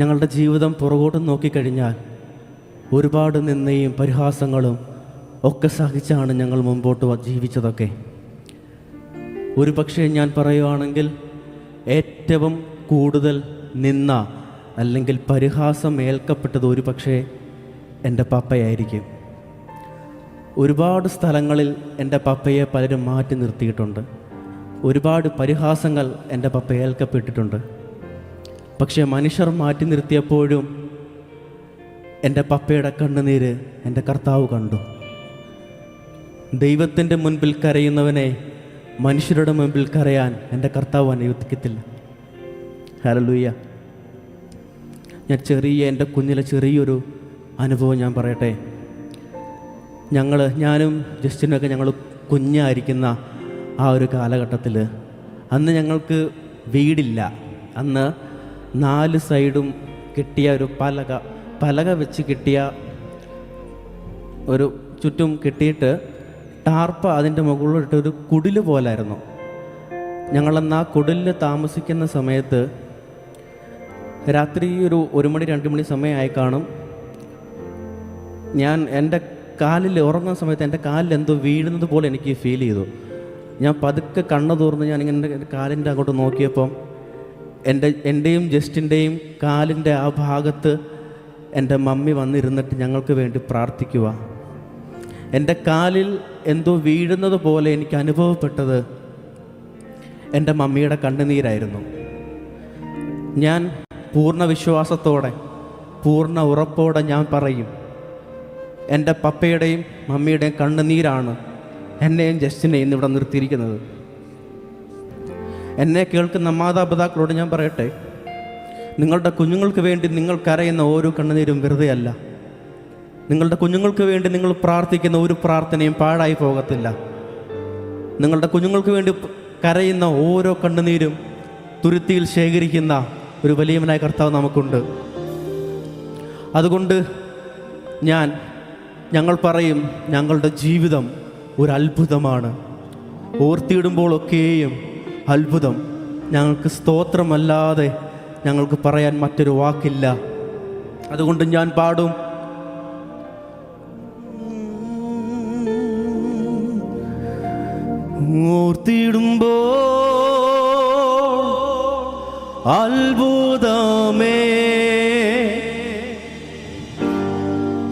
ഞങ്ങളുടെ ജീവിതം പുറകോട്ട് നോക്കിക്കഴിഞ്ഞാൽ ഒരുപാട് നിന്നയും പരിഹാസങ്ങളും ഒക്കെ സഹിച്ചാണ് ഞങ്ങൾ മുമ്പോട്ട് ജീവിച്ചതൊക്കെ. ഒരു പക്ഷേ ഞാൻ പറയുവാണെങ്കിൽ ഏറ്റവും കൂടുതൽ നിന്ന അല്ലെങ്കിൽ പരിഹാസം ഏൽക്കപ്പെട്ടത് ഒരു പക്ഷേ എന്റെ പപ്പയായിരിക്കും. ഒരുപാട് സ്ഥലങ്ങളിൽ എന്റെ പപ്പയെ പലരും മാറ്റി നിർത്തിയിട്ടുണ്ട്. ഒരുപാട് പരിഹാസങ്ങൾ എന്റെ പപ്പ ഏൽക്കപ്പെട്ടിട്ടുണ്ട്. പക്ഷേ മനുഷ്യർ മാറ്റി നിർത്തിയപ്പോഴും എന്റെ പപ്പയുടെ കണ്ണുനീര് എന്റെ കർത്താവ് കണ്ടു. ദൈവത്തിന്റെ മുൻപിൽ കരയുന്നവനെ മനുഷ്യരുടെ മുൻപിൽ കരയാൻ എന്റെ കർത്താവ് അനുവദിക്കത്തില്ല. ഹലലൂയ്യ ഞാൻ ചെറിയ എന്റെ കുഞ്ഞിലെ ചെറിയൊരു അനുഭവം ഞാൻ പറയട്ടെ. ഞങ്ങൾ ഞാനും ജസ്റ്റിനൊക്കെ ഞങ്ങൾ കുഞ്ഞായിരിക്കുന്ന ആ ഒരു കാലഘട്ടത്തിൽ അന്ന് ഞങ്ങൾക്ക് വീടില്ല. അന്ന് നാല് സൈഡും കിട്ടിയ ഒരു പലക. പലക വെച്ച് കിട്ടിയ ഒരു ചുറ്റും കിട്ടിയിട്ട് ടാർപ്പ അതിന്റെ മുകളിലിട്ട് ഒരു കുടിൽ പോലായിരുന്നു. ഞങ്ങളന്ന് കുടിലിൽ താമസിക്കുന്ന സമയത്ത് രാത്രി ഒരു ഒരു മണി രണ്ട് മണി സമയമായി കാണും. ഞാൻ എന്റെ കാലിൽ ഉറങ്ങുന്ന സമയത്ത് എന്റെ കാലിൽ എന്തോ വീഴുന്നത് പോലെ എനിക്ക് ഫീൽ ചെയ്തു. ഞാൻ പതുക്കെ കണ്ണു തോർന്ന് ഞാൻ ഇങ്ങനെ കാലിന്റെ അങ്ങോട്ട് നോക്കിയപ്പം എന്റെ എന്റെയും ജസ്റ്റിന്റെയും കാലിന്റെ ആ ഭാഗത്ത് എന്റെ മമ്മി വന്നിരുന്നിട്ട് ഞങ്ങൾക്ക് വേണ്ടി പ്രാർത്ഥിക്കുക എന്റെ കാലിൽ എന്തോ വീഴുന്നത് പോലെ എനിക്ക് അനുഭവപ്പെട്ടത് എന്റെ മമ്മിയുടെ കണ്ണുനീരായിരുന്നു. ഞാൻ പൂർണ വിശ്വാസത്തോടെ പൂർണ ഉറപ്പോടെ ഞാൻ പറയും എന്റെ പപ്പയുടെയും മമ്മിയുടെയും കണ്ണുനീരാണ് എന്നെയും ജസ്റ്റിനെയും ഇവിടെ നിർത്തിയിരിക്കുന്നത്. എന്നെ കേൾക്കുന്ന മാതാപിതാക്കളോട് ഞാൻ പറയട്ടെ? നിങ്ങളുടെ കുഞ്ഞുങ്ങൾക്ക് വേണ്ടി നിങ്ങൾ കരയുന്ന ഓരോ കണ്ണുനീരും വെറുതെയല്ല. നിങ്ങളുടെ കുഞ്ഞുങ്ങൾക്ക് വേണ്ടി നിങ്ങൾ പ്രാർത്ഥിക്കുന്ന ഒരു പ്രാർത്ഥനയും പാഴായി പോകത്തില്ല. നിങ്ങളുടെ കുഞ്ഞുങ്ങൾക്ക് വേണ്ടി കരയുന്ന ഓരോ കണ്ണുനീരും തുരുത്തിയിൽ ശേഖരിക്കുന്ന ഒരു വലിയവനായ കർത്താവ് നമുക്കുണ്ട്. അതുകൊണ്ട് ഞാൻ ഞങ്ങൾ പറയും ഞങ്ങളുടെ ജീവിതം ഒരു അത്ഭുതമാണ്. ഓർത്തിയിടുമ്പോഴൊക്കെയും അത്ഭുതം. ഞങ്ങൾക്ക് സ്തോത്രമല്ലാതെ ഞങ്ങൾക്ക് പറയാൻ മറ്റൊരു വാക്കില്ല. അതുകൊണ്ട് ഞാൻ പാടും. ഓർത്തിടുമ്പോ അത്ഭുതമേ.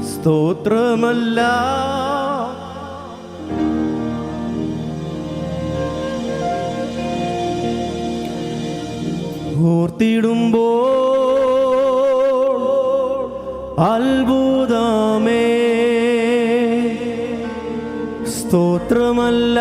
സ്തോത്രമല്ല. ഓർത്തിടുമ്പോ അത്ഭുതമേ. സ്തോത്രമല്ല.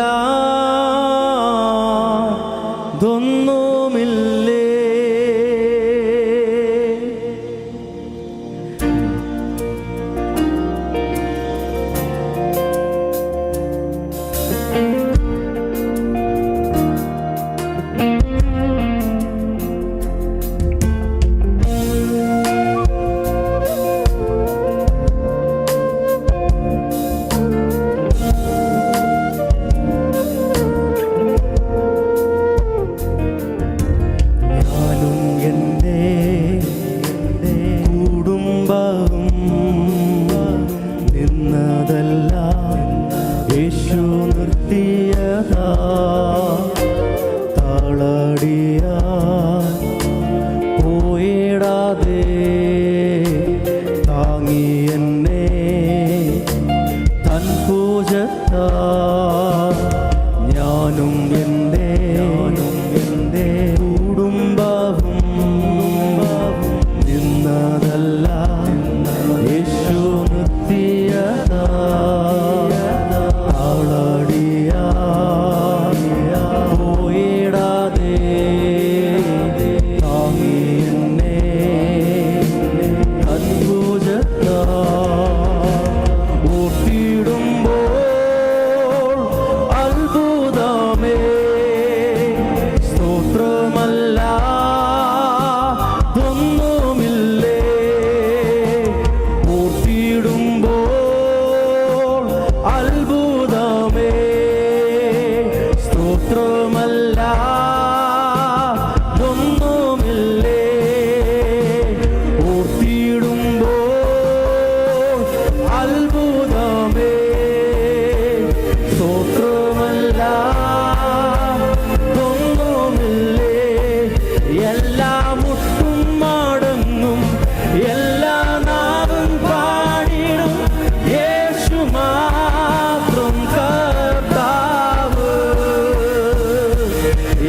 എത്തിയതാ.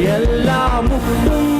எல்லாமும்